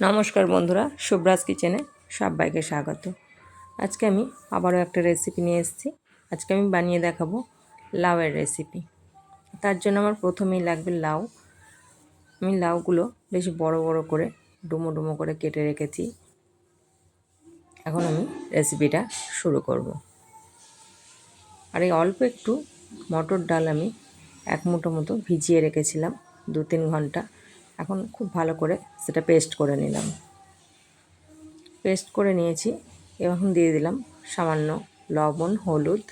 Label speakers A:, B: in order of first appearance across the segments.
A: নমস্কার বন্ধুরা শুভ্রাজ কিচেনে সবাইকে স্বাগত। আজকে আমি আবারও একটা রেসিপি নিয়ে এসেছি। আজকে আমি বানিয়ে দেখাবো লাউয়ের রেসিপি তার জন্য আমার প্রথমেই লাগবে লাউ। আমি লাউগুলো বেশ বড় বড় করে ডুমো ডুমো করে কেটে রেখেছি। এখন আমি রেসিপিটা শুরু করব। আর এই অল্প একটু মটর ডাল আমি এক মুঠো মতো ভিজিয়ে রেখেছিলাম দু তিন ঘণ্টা। এখন খুব ভালো করে সেটা পেস্ট করে নিলাম। পেস্ট করে নিয়েছি এখন দিয়ে দিলাম সামান্য লবণ, হলুদ,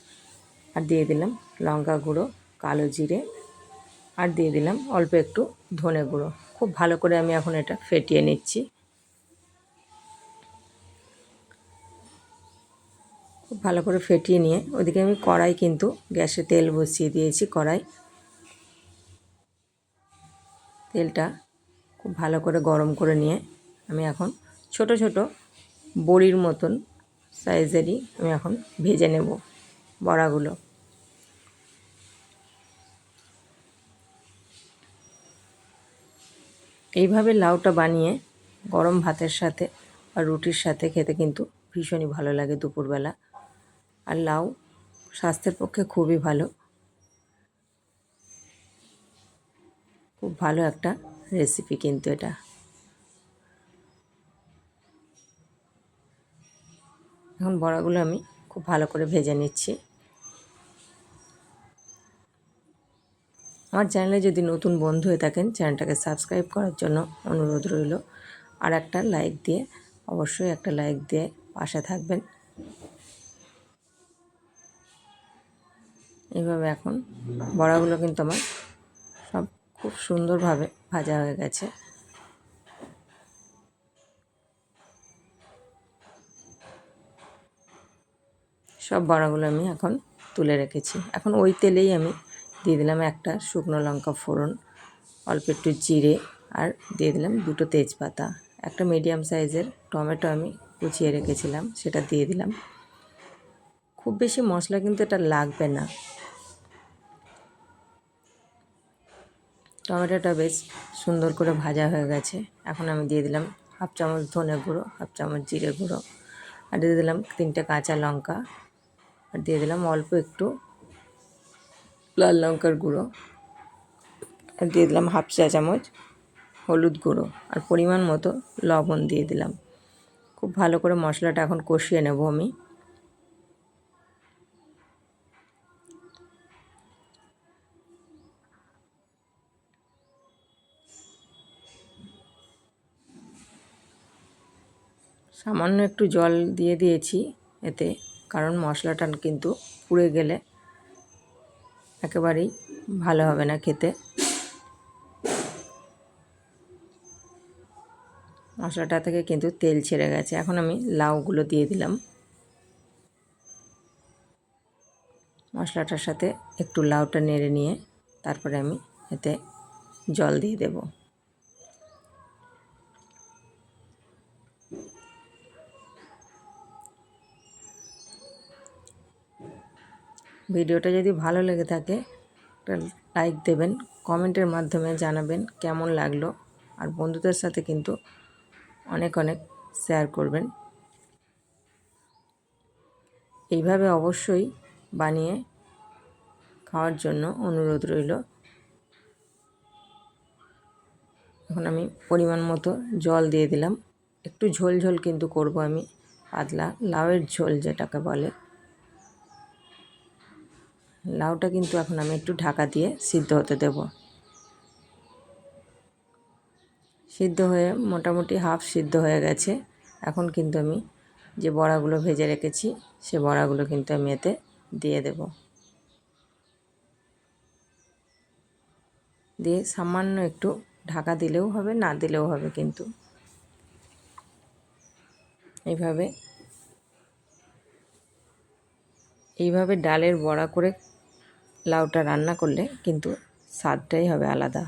A: আর দিয়ে দিলাম লঙ্কা গুঁড়ো, কালো জিরে, আর দিয়ে দিলাম অল্প একটু ধনে গুঁড়ো। খুব ভালো করে আমি এখন এটা ফেটিয়ে নিচ্ছি। খুব ভালো করে ফেটিয়ে নিয়ে, ওদিকে আমি কড়াই কিন্তু গ্যাসে তেল বসিয়ে দিয়েছি, কড়াই। তেলটা খুব ভালো করে গরম করে নিয়ে আমি এখন ছোট ছোট বড়ির মতন সাইজেরই আমি এখন ভেজে নেব বড়াগুলো। এইভাবে লাউটা বানিয়ে গরম ভাতের সাথে আর রুটির সাথে খেতে কিন্তু ভীষণই ভালো লাগে দুপুরবেলা। আর লাউ স্বাস্থ্যের পক্ষে খুবই ভালো। খুব ভালো একটা রেসিপি কিন্তু এটা। এখন বড়াগুলো আমি খুব ভালো করে ভেজে নিচ্ছি। আমার চ্যানেলে যদি নতুন বন্ধু হয়ে থাকেন, চ্যানেলটাকে সাবস্ক্রাইব করার জন্য অনুরোধ রইল। আর একটা লাইক দিয়ে, অবশ্যই একটা লাইক দিয়ে পাশে থাকবেন। এভাবে এখন বড়াগুলো কিন্তু আমার সব খুব সুন্দরভাবে ভাজা হয়ে গেছে। সব বড়াগুলো আমি এখন তুলে রেখেছি। এখন ওই তেলেই আমি দিয়ে দিলাম একটা শুকনো লঙ্কা ফোড়ন, অল্প একটু জিরে আর দিয়ে দিলাম দুটো তেজপাতা। একটা মিডিয়াম সাইজের টমেটো আমি কুচিয়ে রেখেছিলাম, সেটা দিয়ে দিলাম। খুব বেশি মশলা কিন্তু এটা লাগবে না। টমেটোটা বেশ সুন্দর করে ভাজা হয়ে গেছে। এখন আমি দিয়ে দিলাম হাফ চামচ ধনে গুঁড়ো, হাফ চামচ জিরে গুঁড়ো, আর দিয়ে দিলাম তিনটে কাঁচা লঙ্কা, আর দিয়ে দিলাম অল্প একটু লাল লঙ্কার গুঁড়ো, আর দিয়ে দিলাম হাফ চা চামচ হলুদ গুঁড়ো, আর পরিমাণ মতো লবণ দিয়ে দিলাম। খুব ভালো করে মশলাটা এখন কষিয়ে নেব আমি। সামান্য একটু জল দিয়ে দিয়েছি এতে, কারণ মশলাটা কিন্তু পুড়ে গেলে একেবারেই ভালো হবে না খেতে। মশলাটা থেকে কিন্তু তেল ছেড়ে গেছে। এখন আমি লাউগুলো দিয়ে দিলাম। মশলাটার সাথে একটু লাউটা নেড়ে নিয়ে তারপরে আমি এতে জল দিয়ে দেবো। ভিডিওটা যদি ভালো লেগে থাকে লাইক দেবেন কমেন্টের মাধ্যমে জানাবেন কেমন লাগল। আর বন্ধুদের সাথে কিন্তু অনেক অনেক শেয়ার করবেন। এইভাবে অবশ্যই বানিয়ে খাওয়ার জন্য অনুরোধ রইল। এখন আমি পরিমাণ মতো জল দিয়ে দিলাম। একটু ঝোল ঝোল কিন্তু করব আমি। পাতলা লাউয়ের ঝোল যেটাকে বলে। লাউটা কিন্তু এখন আমি একটু ঢাকা দিয়ে সিদ্ধ হতে দেব। সিদ্ধ হয়ে মোটামুটি হাফ সিদ্ধ হয়ে গেছে। এখন কিন্তু আমি যে বড়াগুলো ভেজে রেখেছি, সে বড়াগুলো কিন্তু আমি এতে দিয়ে দেব। দিয়ে সামান্য একটু ঢাকা দিলেও হবে, না দিলেও হবে কিন্তু। এইভাবে এইভাবে ডালের বড়া করে লাউটা রান্না করলে কিন্তু স্বাদটাই হবে আলাদা।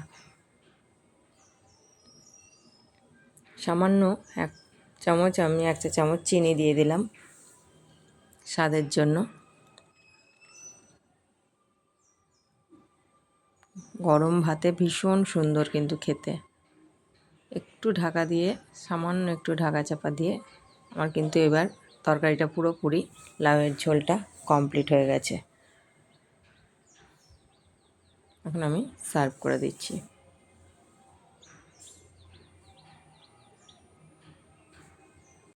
A: সামান্য এক চামচ, আমি এক চা চামচ চিনি দিয়ে দিলাম স্বাদের জন্য। গরম ভাতে ভীষণ সুন্দর কিন্তু খেতে। একটু ঢাকা দিয়ে, সামান্য একটু ঢাকা চাপা দিয়ে আমার কিন্তু এবার তরকারিটা পুরোপুরি লাউয়ের ঝোলটা কমপ্লিট হয়ে গেছে। এখন আমি সার্ভ করে দিচ্ছি।